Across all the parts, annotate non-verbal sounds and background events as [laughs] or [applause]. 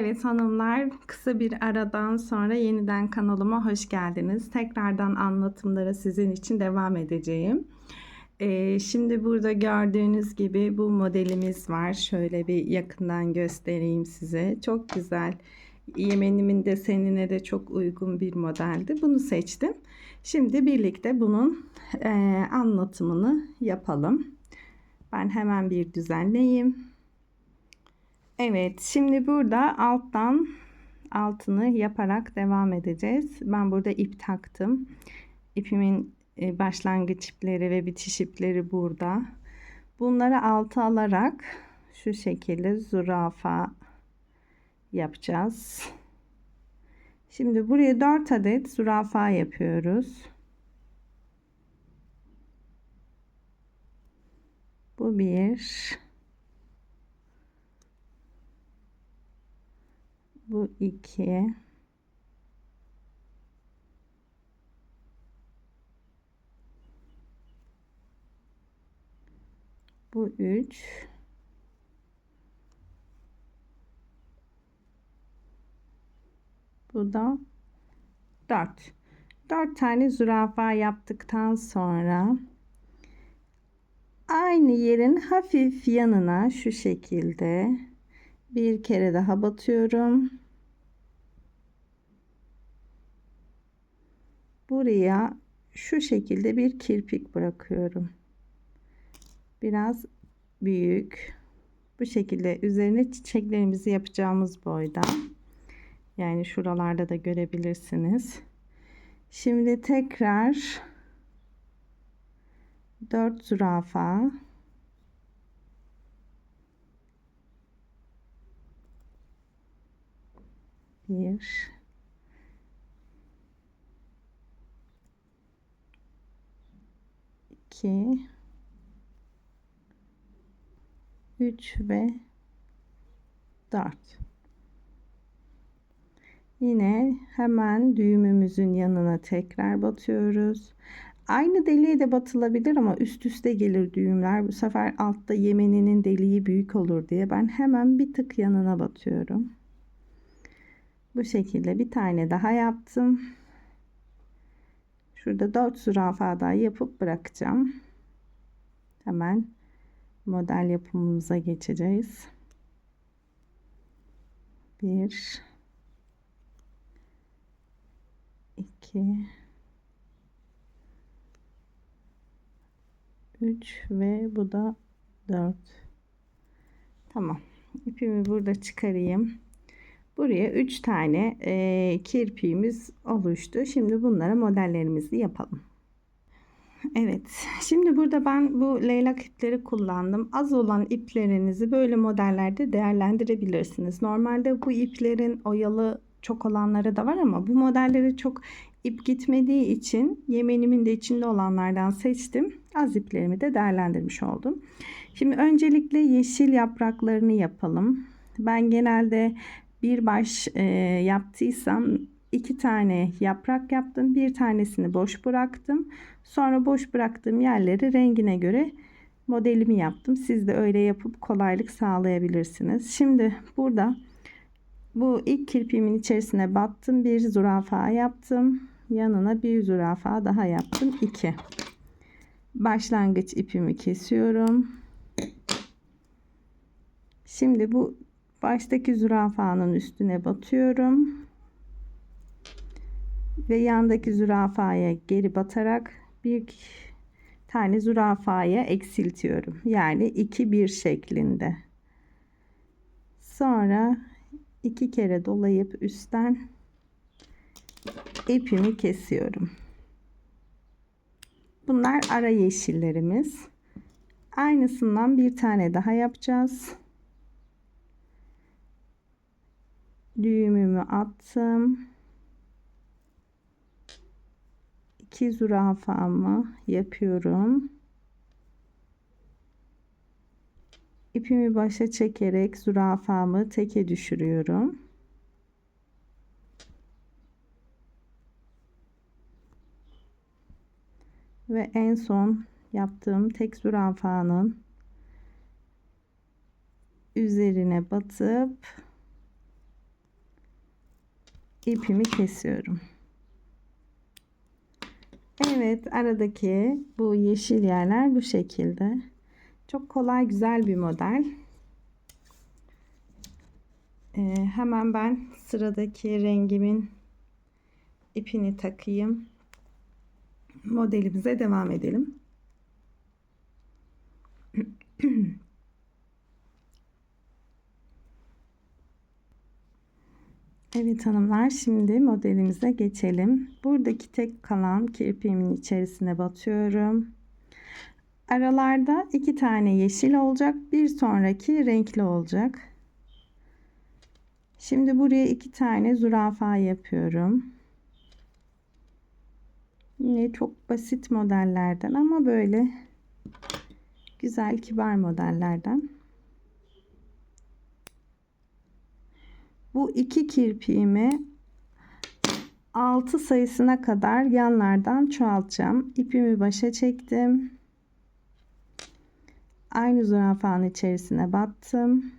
Evet hanımlar, kısa bir aradan sonra yeniden kanalıma hoş geldiniz. Tekrardan anlatımlara sizin için devam edeceğim. Ee, şimdi burada gördüğünüz gibi bu modelimiz var. Şöyle bir yakından göstereyim size. Çok güzel. Yemenimin desenine de çok uygun bir modeldi. Bunu seçtim. Şimdi birlikte bunun e, anlatımını yapalım. Ben hemen bir düzenleyeyim. Evet, şimdi burada alttan altını yaparak devam edeceğiz. Ben burada ip taktım. İpimin e, başlangıç ipleri ve bitiş ipleri burada. Bunları alta alarak şu şekilde zürafa yapacağız. Şimdi buraya 4 adet zürafa yapıyoruz. Bu bir. Bu iki. Bu üç. Bu da dört. Dört tane zürafa yaptıktan sonra aynı yerin hafif yanına şu şekilde bir kere daha batıyorum. Buraya şu şekilde bir kirpik bırakıyorum. Biraz büyük. Bu şekilde üzerine çiçeklerimizi yapacağımız boyda. Yani şuralarda da görebilirsiniz. Şimdi tekrar 4 zürafa bir iki üç ve dört. Yine hemen düğümümüzün yanına tekrar batıyoruz. Aynı deliğe de batılabilir ama üst üste gelir düğümler. Bu sefer altta yemeninin deliği büyük olur diye ben hemen bir tık yanına batıyorum. Bu şekilde bir tane daha yaptım. Şurada 4 zürafa daha yapıp bırakacağım. Hemen model yapımımıza geçeceğiz. 1 2 3 ve bu da 4 tamam ipimi burada çıkarayım Buraya 3 tane e, kirpiğimiz oluştu. Şimdi bunlara modellerimizi yapalım. Evet. Şimdi burada ben bu leylak ipleri kullandım. Az olan iplerinizi böyle modellerde değerlendirebilirsiniz. Normalde bu iplerin oyalı çok olanları da var ama bu modelleri çok ip gitmediği için yemenimin de içinde olanlardan seçtim. Az iplerimi de değerlendirmiş oldum. Şimdi öncelikle yeşil yapraklarını yapalım. Ben genelde bir baş e, yaptıysam iki tane yaprak yaptım. Bir tanesini boş bıraktım. Sonra boş bıraktığım yerleri rengine göre modelimi yaptım. Siz de öyle yapıp kolaylık sağlayabilirsiniz. Şimdi burada bu ilk kirpiğimin içerisine battım. Bir zürafa yaptım. Yanına bir zürafa daha yaptım. 2. Başlangıç ipimi kesiyorum. Şimdi bu baştaki zürafanın üstüne batıyorum. Ve yandaki zürafaya geri batarak bir tane zürafaya eksiltiyorum. Yani 2 1 şeklinde. Sonra iki kere dolayıp üstten ipimi kesiyorum. Bunlar ara yeşillerimiz. Aynısından bir tane daha yapacağız düğümümü attım. iki zürafamı yapıyorum. İpimi başa çekerek zürafamı teke düşürüyorum. Ve en son yaptığım tek zürafanın üzerine batıp ipimi kesiyorum. Evet aradaki bu yeşil yerler bu şekilde. Çok kolay güzel bir model. Ee, hemen ben sıradaki rengimin ipini takayım. Modelimize devam edelim. [clears throat] Evet hanımlar şimdi modelimize geçelim. Buradaki tek kalan kirpiğimin içerisine batıyorum. Aralarda iki tane yeşil olacak. Bir sonraki renkli olacak. Şimdi buraya iki tane zürafa yapıyorum. Yine çok basit modellerden ama böyle güzel kibar modellerden. Bu iki kirpiğimi 6 sayısına kadar yanlardan çoğaltacağım. İpimi başa çektim. Aynı zürafanın içerisine battım.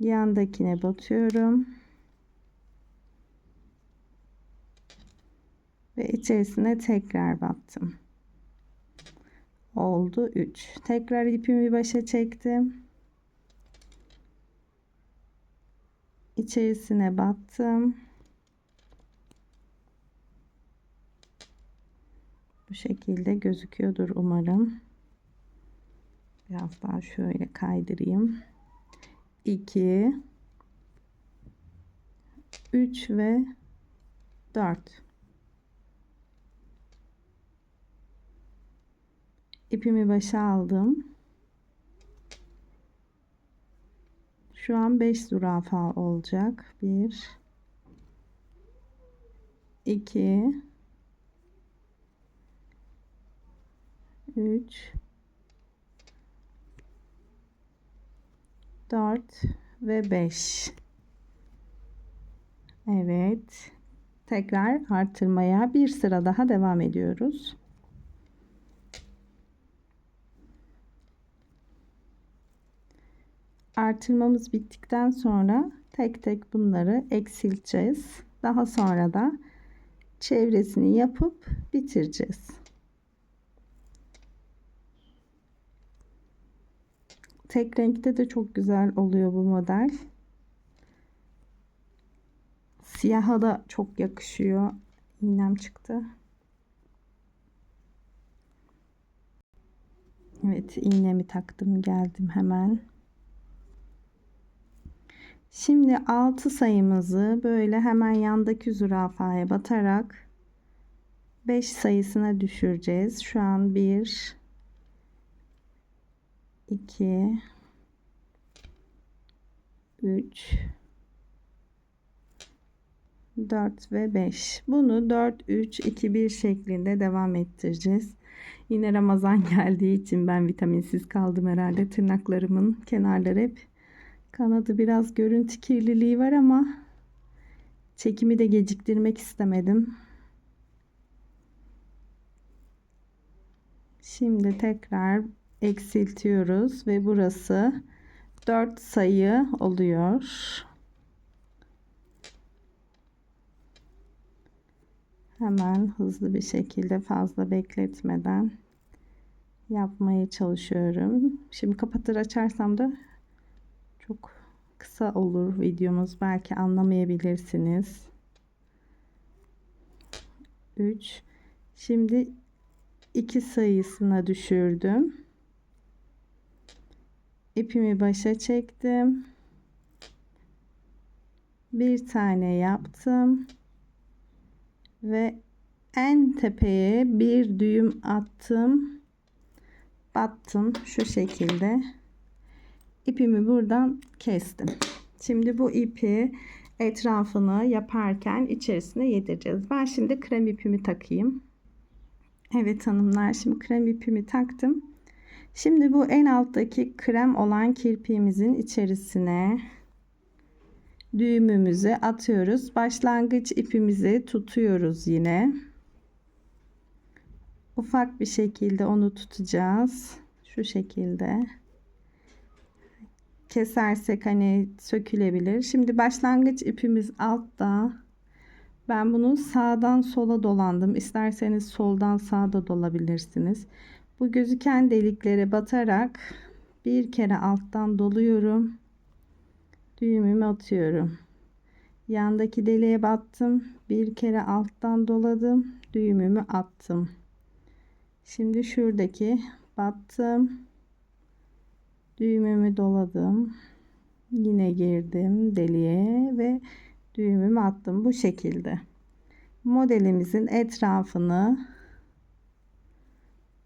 Yandakine batıyorum. Ve içerisine tekrar battım. Oldu 3. Tekrar ipimi başa çektim. İçerisine battım. Bu şekilde gözüküyordur umarım. Biraz daha şöyle kaydırayım. 2 3 ve 4 ipimi başa aldım. Şu an 5 zürafa olacak. 1 2 3 4 ve 5 Evet. Tekrar artırmaya bir sıra daha devam ediyoruz artırmamız bittikten sonra tek tek bunları eksilteceğiz. Daha sonra da çevresini yapıp bitireceğiz. Tek renkte de çok güzel oluyor bu model. Siyaha da çok yakışıyor. İğnem çıktı. Evet iğnemi taktım geldim hemen. Şimdi 6 sayımızı böyle hemen yandaki zürafaya batarak 5 sayısına düşüreceğiz. Şu an 1 2 3 4 ve 5. Bunu 4 3 2 1 şeklinde devam ettireceğiz. Yine Ramazan [laughs] geldiği için ben vitaminsiz kaldım herhalde. Tırnaklarımın kenarları hep Kanadı biraz görüntü kirliliği var ama çekimi de geciktirmek istemedim. Şimdi tekrar eksiltiyoruz ve burası 4 sayı oluyor. Hemen hızlı bir şekilde fazla bekletmeden yapmaya çalışıyorum. Şimdi kapatır açarsam da çok kısa olur videomuz. Belki anlamayabilirsiniz. 3 Şimdi 2 sayısına düşürdüm. İpimi başa çektim. Bir tane yaptım. Ve en tepeye bir düğüm attım. Battım şu şekilde ipimi buradan kestim. Şimdi bu ipi etrafını yaparken içerisine yedireceğiz. Ben şimdi krem ipimi takayım. Evet hanımlar şimdi krem ipimi taktım. Şimdi bu en alttaki krem olan kirpiğimizin içerisine düğümümüzü atıyoruz. Başlangıç ipimizi tutuyoruz yine. Ufak bir şekilde onu tutacağız. Şu şekilde kesersek hani sökülebilir. Şimdi başlangıç ipimiz altta. Ben bunu sağdan sola dolandım. İsterseniz soldan sağa dolabilirsiniz. Bu gözüken deliklere batarak bir kere alttan doluyorum. Düğümümü atıyorum. Yandaki deliğe battım. Bir kere alttan doladım. Düğümümü attım. Şimdi şuradaki battım. Düğümümü doladım. Yine girdim deliğe ve düğümümü attım bu şekilde. Modelimizin etrafını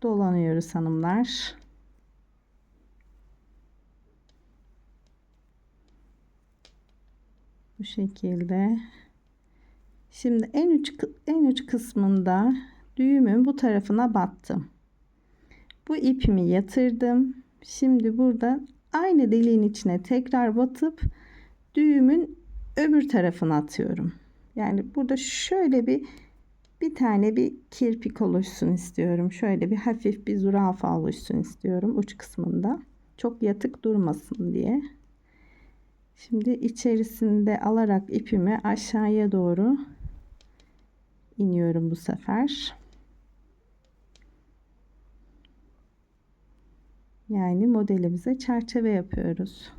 dolanıyoruz hanımlar. Bu şekilde. Şimdi en uç en uç kısmında düğümün bu tarafına battım. Bu ipimi yatırdım. Şimdi burada aynı deliğin içine tekrar batıp düğümün öbür tarafına atıyorum. Yani burada şöyle bir bir tane bir kirpik oluşsun istiyorum. Şöyle bir hafif bir zürafa oluşsun istiyorum uç kısmında. Çok yatık durmasın diye. Şimdi içerisinde alarak ipimi aşağıya doğru iniyorum bu sefer. Yani modelimize çerçeve yapıyoruz.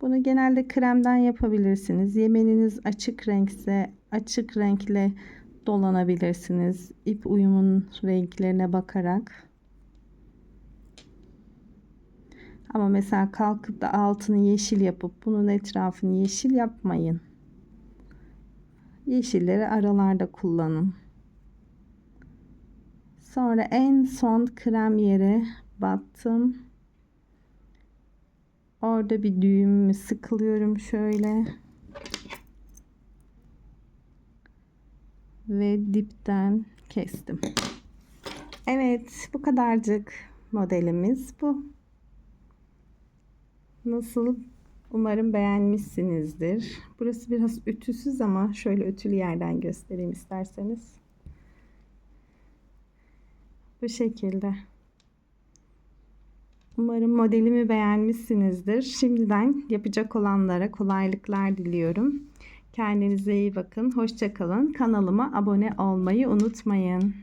Bunu genelde kremden yapabilirsiniz. Yemeniniz açık renkse açık renkle dolanabilirsiniz. İp uyumun renklerine bakarak. Ama mesela kalkıp da altını yeşil yapıp bunun etrafını yeşil yapmayın. Yeşilleri aralarda kullanın. Sonra en son krem yere battım. Orada bir düğümümü sıkılıyorum şöyle. Ve dipten kestim. Evet bu kadarcık modelimiz bu. Nasıl? Umarım beğenmişsinizdir. Burası biraz ütüsüz ama şöyle ütülü yerden göstereyim isterseniz. Bu şekilde. Umarım modelimi beğenmişsinizdir. Şimdiden yapacak olanlara kolaylıklar diliyorum. Kendinize iyi bakın. Hoşçakalın. Kanalıma abone olmayı unutmayın.